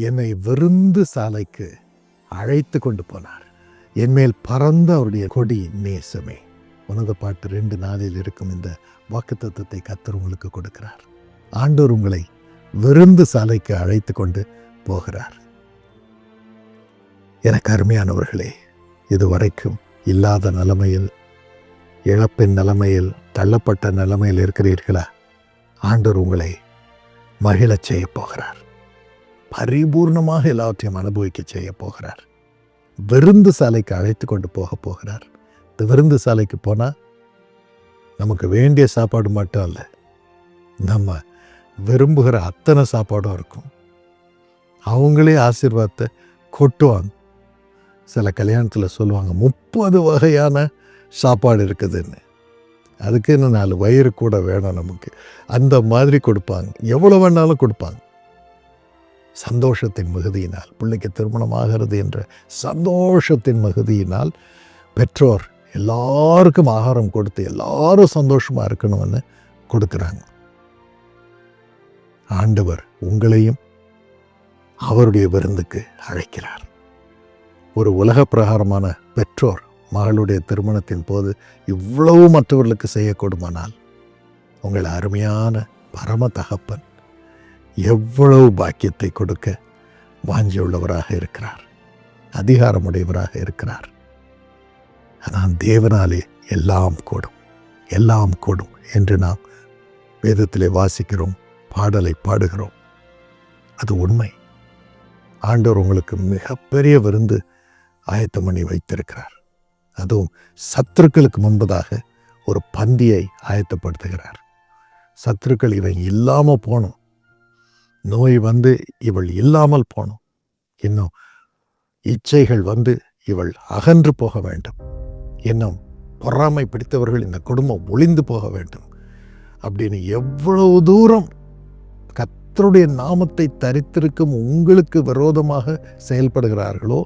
என்னை விருந்து சாலைக்கு அழைத்து கொண்டு போனார். என்மேல் பறந்த அவருடைய கொடி நேசமே. உனது பாட்டு ரெண்டு நாளில் இருக்கும் இந்த வாக்குத்தத்தை கத்தர் உங்களுக்கு கொடுக்கிறார். ஆண்டோர் உங்களை விருந்து சாலைக்கு அழைத்து கொண்டு போகிறார். எனக்கு அருமையானவர்களே இதுவரைக்கும் இல்லாத நிலைமையில் இழப்பின் நிலைமையில் தள்ளப்பட்ட நிலைமையில் இருக்கிறீர்களா? ஆண்டோர் உங்களை மகிழச் செய்ய போகிறார். பரிபூர்ணமாக எல்லாவற்றையும் அனுபவிக்க செய்ய போகிறார். விருந்து சாலைக்கு அழைத்து கொண்டு போக போகிறார். இந்த விருந்து சாலைக்கு போனால் நமக்கு வேண்டிய சாப்பாடு மட்டும் இல்லை நம்ம விரும்புகிற அத்தனை சாப்பாடும் இருக்கும். அவங்களே ஆசீர்வாதத்தை கொட்டுவாங்க. சில கல்யாணத்தில் சொல்லுவாங்க முப்பது வகையான சாப்பாடு இருக்குதுன்னு. அதுக்கு இன்னும் நாலு வயிறு கூட வேணும் நமக்கு. அந்த மாதிரி கொடுப்பாங்க. எவ்வளோ வேணாலும் கொடுப்பாங்க. சந்தோஷத்தின் மிகுதியினால் பிள்ளைக்கு திருமணம் ஆகிறது என்ற சந்தோஷத்தின் மிகுதியினால் பெற்றோர் எல்லாருக்கும் ஆகாரம் கொடுத்து எல்லாரும் சந்தோஷமாக இருக்கணும்னு கொடுக்குறாங்க. ஆண்டவர் உங்களையும் அவருடைய விருந்துக்கு அழைக்கிறார். ஒரு உலக பிரகாரமான பெற்றோர் மகளுடைய திருமணத்தின் போது இவ்வளவு மற்றவர்களுக்கு செய்யக்கூடுமானால் உங்கள் அருமையான பரம தகப்பன் எவ்வளவு பாக்கியத்தை கொடுக்க வாஞ்சியுள்ளவராக இருக்கிறார். அதிகாரமுடையவராக இருக்கிறார். அதான் தேவனாலே எல்லாம் கூடும். எல்லாம் கூடும் என்று நாம் வேதத்திலே வாசிக்கிறோம் பாடலை பாடுகிறோம். அது உண்மை. ஆண்டவர் உங்களுக்கு மிகப்பெரிய விருந்து ஆயத்தம் பண்ணி வைத்திருக்கிறார். அதுவும் சத்துருக்களுக்கு முன்பதாக ஒரு பந்தியை ஆயத்தப்படுத்துகிறார். சத்துருக்கள் இவன் இல்லாமல் போனோம். நோய் வந்து இவள் இல்லாமல் போகணும் இன்னும் இச்சைகள் வந்து இவள் அகன்று போக வேண்டும். இன்னும் பொறாமை பிடித்தவர்கள் இந்த குடும்பம் ஒளிந்து போக வேண்டும். அப்படின்னு எவ்வளவு தூரம் கத்தருடைய நாமத்தை தரித்திருக்கும் உங்களுக்கு விரோதமாக செயல்படுகிறார்களோ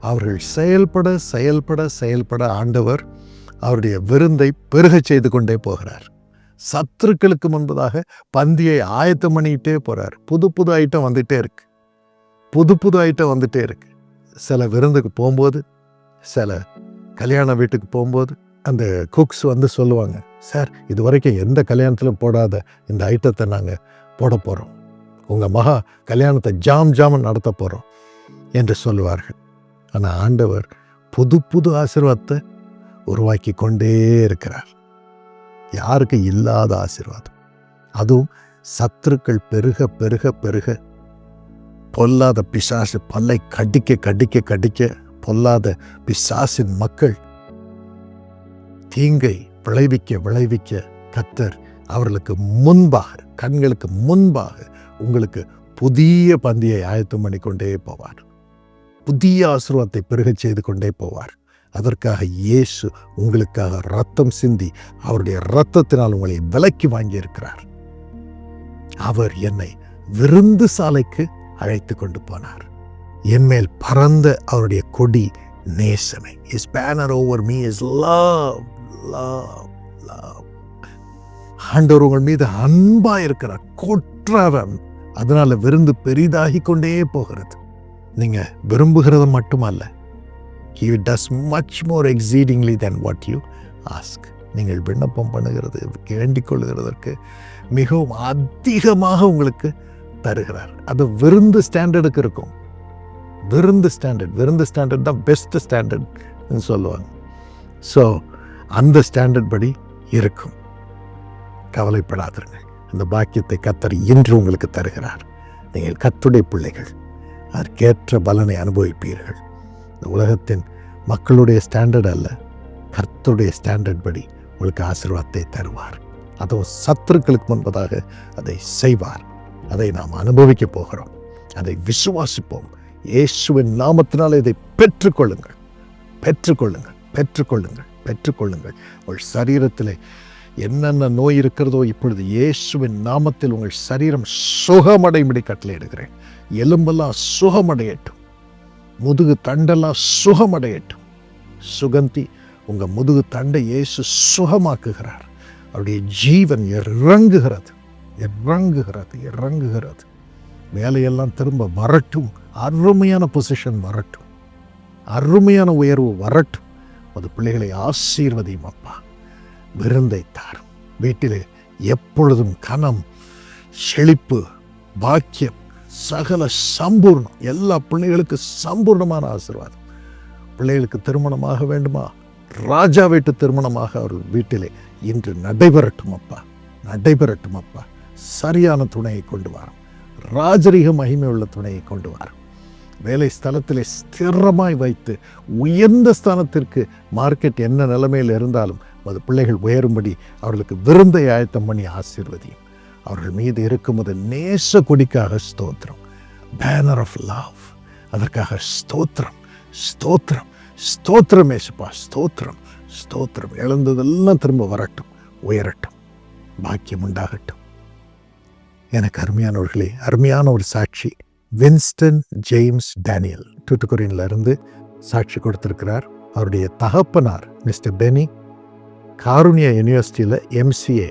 அவர்கள் செயல்பட செயல்பட செயல்பட ஆண்டவர் அவருடைய விருந்தை பெருகச் செய்து கொண்டே போகிறார். சத்துருக்களுக்கு முன்பதாக பந்தியை ஆயத்தம் பண்ணிக்கிட்டே போகிறார் புது புது ஐட்டம் வந்துகிட்டே இருக்கு. புது புது ஐட்டம் வந்துகிட்டே இருக்கு. சில விருந்துக்கு போகும்போது சில கல்யாண வீட்டுக்கு போகும்போது அந்த குக்ஸ் வந்து சொல்லுவாங்க சார் இது வரைக்கும் எந்த கல்யாணத்திலும் போடாத இந்த ஐட்டத்தை நாங்கள் போட போகிறோம் உங்கள் மகா கல்யாணத்தை ஜாம் ஜாம் நடத்த போகிறோம் என்று சொல்லுவார்கள். ஆனால் ஆண்டவர் புது புது ஆசிர்வாதத்தை உருவாக்கி கொண்டே இருக்கிறார். யாருக்கு இல்லாத ஆசீர்வாதம். அதுவும் சத்துருக்கள் பெருக பெருக பெருக. பொல்லாத பிசாசு பல்லை கடிக்க கடிக்க கடிக்க பொல்லாத பிசாசின் மக்கள் தீங்கை விளைவிக்க விளைவிக்க கத்தர் அவர்களுக்கு முன்பாக கண்களுக்கு முன்பாக உங்களுக்கு புதிய பந்தியை ஆயத்தம் பண்ணி கொண்டே போவார். புதிய ஆசீர்வாதத்தை பெருகச் செய்து கொண்டே போவார். அதற்காக இயேசு உங்களுக்காக ரத்தம் சிந்தி அவருடைய ரத்தத்தினால் உங்களை விலக்கி வாங்கியிருக்கிறார். அவர் என்னை விருந்து சாலைக்கு அழைத்து கொண்டு போனார். என்மேல் பறந்த அவருடைய கொடி நேசமே. His banner over me is love love love ஆண்டவர் உங்கள் மீது அன்பா இருக்கிறார் கொற்றவன் அதனால விருந்து பெரிதாகி கொண்டே போகிறது. நீங்க விரும்புகிறது மட்டுமல்ல he does much more exceedingly than what you ask நீங்கள் விண்ணப்பம் பண்ணுகிறது வேண்டிக் கொள்கிறதற்கு மிகவும் அதிகமாக உங்களுக்கு தருகிறார். அது விருந்து ஸ்டாண்டர்டுக்கு இருக்கும். விருந்து ஸ்டாண்டர்ட் விருந்து ஸ்டாண்டர்ட் தான் பெஸ்ட் ஸ்டாண்டர்ட்னு சொல்லுவாங்க. ஸோ அந்த ஸ்டாண்டர்ட் படி இருக்கும். கவலைப்படாதிருங்க அந்த பாக்கியத்தை கத்தர் இன்று உங்களுக்கு தருகிறார். நீங்கள் கத்துடைய பிள்ளைகள். அதற்கேற்ற பலனை அனுபவிப்பீர்கள். இந்த உலகத்தின் மக்களுடைய ஸ்டாண்டர்ட் அல்ல கர்த்தருடைய ஸ்டாண்டர்ட் படி உங்களுக்கு ஆசீர்வாதத்தை தருவார். அதுவும் சத்துருக்களுக்கு முன்பதாக அதை செய்வார். அதை நாம் அனுபவிக்க போகிறோம். அதை விசுவாசிப்போம். இயேசுவின் நாமத்தினால் இதை பெற்றுக்கொள்ளுங்கள். பெற்றுக்கொள்ளுங்கள். பெற்றுக்கொள்ளுங்கள். பெற்றுக்கொள்ளுங்கள். உங்கள் சரீரத்திலே என்னென்ன நோய் இருக்கிறதோ இப்பொழுது இயேசுவின் நாமத்தில் உங்கள் சரீரம் சுகமடையும்படி கட்டளையிடுகிறேன். எலும்பெல்லாம் சுகமடையட்டும். முதுகு தண்டெல்லாம் சுகமடையட்டும். சுகந்தி உங்கள் முதுகு தண்டை இயேசு சுகமாக்குகிறார். அவருடைய ஜீவன் இறங்குகிறது. இறங்குகிறது இறங்குகிறது. வேலையெல்லாம் திரும்ப வரட்டும். அருமையான பொசிஷன் வரட்டும். அருமையான உயர்வு வரட்டும். அது பிள்ளைகளை ஆசீர்வதியும் அப்பா. விருந்தை தாரும். வீட்டில் எப்பொழுதும் கனம் செழிப்பு பாக்கியம் சகல சம்பூர்ணம் எல்லா பிள்ளைகளுக்கு சம்பூர்ணமான ஆசீர்வாதம். பிள்ளைகளுக்கு திருமணமாக வேண்டுமா? ராஜா வீட்டு திருமணமாக அவர்கள் வீட்டிலே. இன்று நடைபெறட்டும் அப்பா நடைபெறட்டும் அப்பா. சரியான துணையை கொண்டு வரும். ராஜரீக மகிமை உள்ள துணையை கொண்டு வரும். வேலை ஸ்தலத்திலே ஸ்திரமாய் வைத்து உயர்ந்த ஸ்தானத்திற்கு மார்க்கெட் என்ன நிலைமையில் இருந்தாலும் அது பிள்ளைகள் உயரும்படி அவர்களுக்கு விருந்தை ஆயத்தம் பண்ணி ஆசீர்வதியும். அவர்கள் மீது இருக்கும்போது நேச கொடிக்காக ஸ்தோத்திரம். பேனர் ஆஃப் லவ் அதற்காக ஸ்தோத்திரம் ஸ்தோத்திரம் ஸ்தோத்திரம் ஏசுப்பா ஸ்தோத்திரம் ஸ்தோத்திரம். இழந்ததெல்லாம் திரும்ப வரட்டும் உயரட்டும் பாக்கியம் உண்டாகட்டும். எனக்கு அருமையானவர்களே அருமையான ஒரு சாட்சி. வின்ஸ்டன் ஜேம்ஸ் டேனியல் டூட்டுக்குரியன்ல இருந்து சாட்சி கொடுத்துருக்கிறார். அவருடைய தகப்பனார் மிஸ்டர் பெனி காருண்யா யூனிவர்சிட்டியில் எம்சிஏ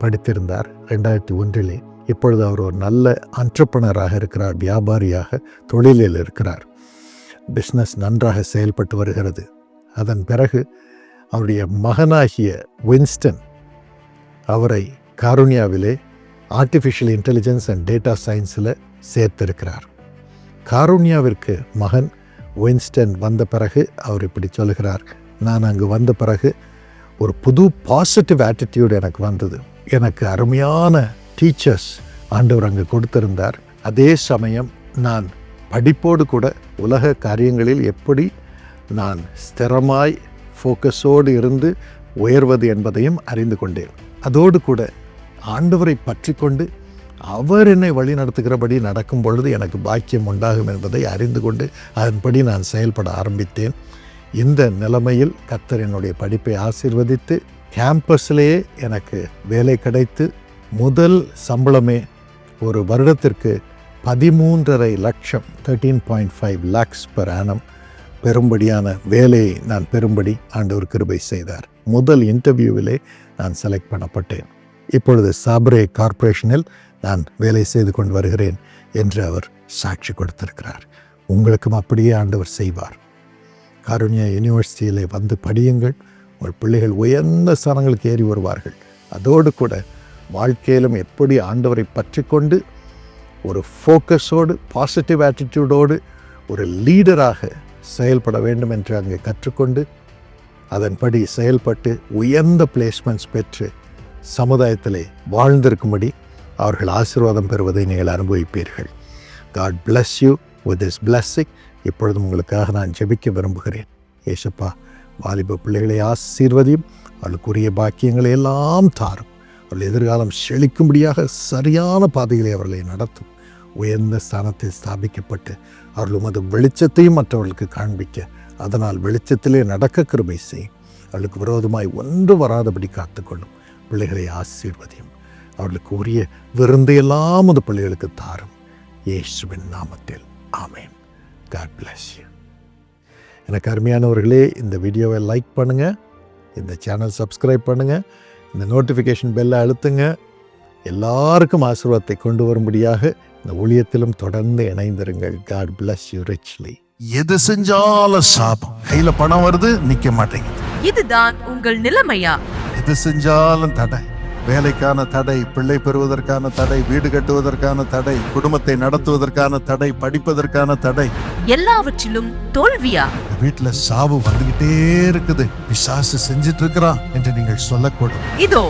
படித்திருந்தார் ரெண்டாயிரத்தி ஒன்றிலே. இப்பொழுது அவர் ஒரு நல்ல அன்டர்பனராக இருக்கிறார் வியாபாரியாக தொழிலில் இருக்கிறார். பிஸ்னஸ் நன்றாக செயல்பட்டு வருகிறது. அதன் பிறகு அவருடைய மகனாகிய வின்ஸ்டன் அவரை காருண்யாவிலே ஆர்டிஃபிஷியல் இன்டெலிஜென்ஸ் அண்ட் டேட்டா சயின்ஸில் சேர்த்திருக்கிறார். காருண்யாவிற்கு மகன் வின்ஸ்டன் வந்த பிறகு அவர் இப்படி சொல்கிறார் நான் அங்கு வந்த பிறகு ஒரு புது பாசிட்டிவ் ஆட்டிடியூடு எனக்கு வந்தது. எனக்கு அருமையான டீச்சர்ஸ் ஆண்டவர் அங்கு கொடுத்திருந்தார். அதே சமயம் நான் படிப்போடு கூட உலக காரியங்களில் எப்படி நான் ஸ்திரமாய் ஃபோக்கஸோடு இருந்து உயர்வது என்பதையும் அறிந்து கொண்டேன். அதோடு கூட ஆண்டவரை பற்றி கொண்டு அவர் என்னை வழி நடத்துகிறபடி நடக்கும் பொழுது எனக்கு பாக்கியம் உண்டாகும் என்பதை அறிந்து கொண்டு அதன்படி நான் செயல்பட ஆரம்பித்தேன். இந்த நிலைமையில் கத்தர் என்னுடைய படிப்பை ஆசிர்வதித்து கேம்பஸ்லேயே எனக்கு வேலை கிடைத்து முதல் சம்பளமே ஒரு வருடத்திற்கு பதிமூன்றரை லட்சம் thirteen point five lakhs per annum பெரும்படியான வேலையை நான் பெரும்படி ஆண்டவர் கிருபை செய்தார். முதல் இன்டர்வியூவிலே நான் செலக்ட் பண்ணப்பட்டேன். இப்பொழுது சாப்ரே கார்ப்பரேஷனில் நான் வேலை செய்து கொண்டு வருகிறேன் என்று அவர் சாட்சி கொடுத்திருக்கிறார். உங்களுக்கும் அப்படியே ஆண்டவர் செய்வார். கருண்யா யூனிவர்சிட்டியிலே வந்து படியுங்கள். உங்கள் பிள்ளைகள் உயர்ந்த ஸ்தானங்களுக்கு ஏறி வருவார்கள். அதோடு கூட வாழ்க்கையிலும் எப்படி ஆண்டவரை பற்றி கொண்டு ஒரு ஃபோக்கஸோடு பாசிட்டிவ் ஆட்டிடியூடோடு ஒரு லீடராக செயல்பட வேண்டும் என்று அங்கே கற்றுக்கொண்டு அதன்படி செயல்பட்டு உயர்ந்த பிளேஸ்மெண்ட்ஸ் பெற்று சமுதாயத்திலே வாழ்ந்திருக்கும்படி அவர்கள் ஆசீர்வாதம் பெறுவதை நீங்கள் அனுபவிப்பீர்கள். God bless you with his blessing இப்பொழுதும் உங்களுக்காக நான் ஜெபிக்க விரும்புகிறேன். ஏசப்பா வாலிப பிள்ளைகளை ஆசீர்வதியும் அவளுக்குரிய பாக்கியங்களை எல்லாம் தாரும். அவள் எதிர்காலம் செழிக்கும்படியாக சரியான பாதைகளை அவர்களை நடத்தும். உயர்ந்த ஸ்தானத்தில் ஸ்தாபிக்கப்பட்டு அவர்கள் உமது வெளிச்சத்தையும் மற்றவர்களுக்கு காண்பிக்க அதனால் வெளிச்சத்திலே நடக்க கிருபை செய்யும். அவளுக்கு விரோதமாய் ஒன்று வராதபடி காத்துக்கொள்ளும். பிள்ளைகளை ஆசீர்வதியும். அவர்களுக்கு உரிய விருந்தையெல்லாம் அது பிள்ளைகளுக்கு தாரும். இயேசுவின் நாமத்தில். ஆமேன். காட் பிளஸ் யூ எனக்கு அருமையானவர்களே இந்த வீடியோவை லைக் பண்ணுங்கள் இந்த சேனல் சப்ஸ்கிரைப் பண்ணுங்கள் இந்த நோட்டிஃபிகேஷன் பெல்லை அழுத்துங்க. எல்லாருக்கும் ஆசீர்வாதத்தை கொண்டு வரும்படியாக இந்த ஊழியத்திலும் தொடர்ந்து இணைந்திருங்கள். God bless you richly. எது செஞ்சாலும் சாபம். கையில பணம் வருது நிக்க மாட்டேங்குது. இதுதான் உங்கள் நிலைமையா? எது செஞ்சாலும் தடை. வேலைக்கான தடை பிள்ளை பெறுவதற்கான தடை வீடு கட்டுவதற்கான தடை குடும்பத்தை நடத்துவதற்கான தடை படிப்பதற்கான தடை. எல்லாவற்றிலும் தோல்வியா? வீட்டுல சாவு வந்துகிட்டே இருக்குது. பிசாசு செஞ்சிட்டு இருக்கிறான் என்று நீங்கள் சொல்லக்கூடும். இதோ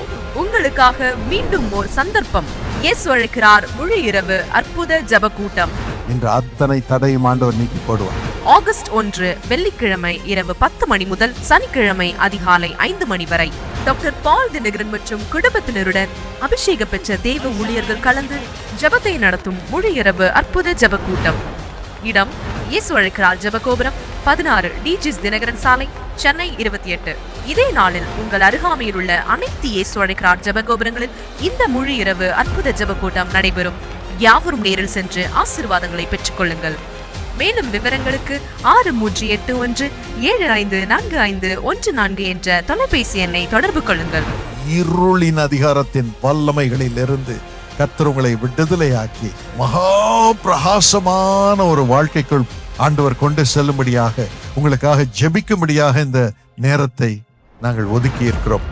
உங்களுக்காக மீண்டும் ஒரு சந்தர்ப்பம். இயேசு அழைக்கிறார் முழு இரவு அற்புத ஜெப கூட்டம் இன்று அத்தனை தடையும் ஆண்டவர் நீக்கி போடுவார். ஆகஸ்ட் ஒன்று வெள்ளிக்கிழமை இரவு பத்து மணி முதல் சனிக்கிழமை அதிகாலை ஐந்து மணி வரை. டாக்டர் பால் தினகரன் மற்றும் குடும்பத்தினருடன் அபிஷேக பெற்ற தெய்வ ஊழியர்கள் கலந்து ஜெபத்தை நடத்தும் முழு இரவு அற்புத ஜெப கூட்டம் இடம் இயேசு அழைக்கிறார் ஜபகோபுரம் பதினாறு டிஜிஸ் தினகரன் சாலை சென்னை இருபத்தி எட்டு. இதே நாளில் உங்கள் அருகாமையில் உள்ள அனைத்து இயேசு அழைக்கிறார் ஜபகோபுரங்களில் இந்த முழு இரவு அற்புத ஜெப கூட்டம் நடைபெறும். யாவரும் நேரில் சென்று ஆசீர்வாதங்களை பெற்றுக்கொள்ளுங்கள். மேலும் விவரங்களுக்கு ஆறு மூன்று எட்டு ஒன்று ஏழு ஐந்து நான்கு ஐந்து ஒன்று நான்கு என்ற தொலைபேசி எண்ணை தொடர்பு கொள்ளுங்கள். இருளின் அதிகாரத்தின் வல்லமைகளிலிருந்து கத்தர் உங்களை விடுதலையாக்கி மகா பிரகாசமான ஒரு வாழ்க்கைக்குள் ஆண்டவர் கொண்டு செல்லும்படியாக உங்களுக்காக ஜெபிக்கும்படியாக இந்த நேரத்தை நாங்கள் ஒதுக்கி இருக்கிறோம்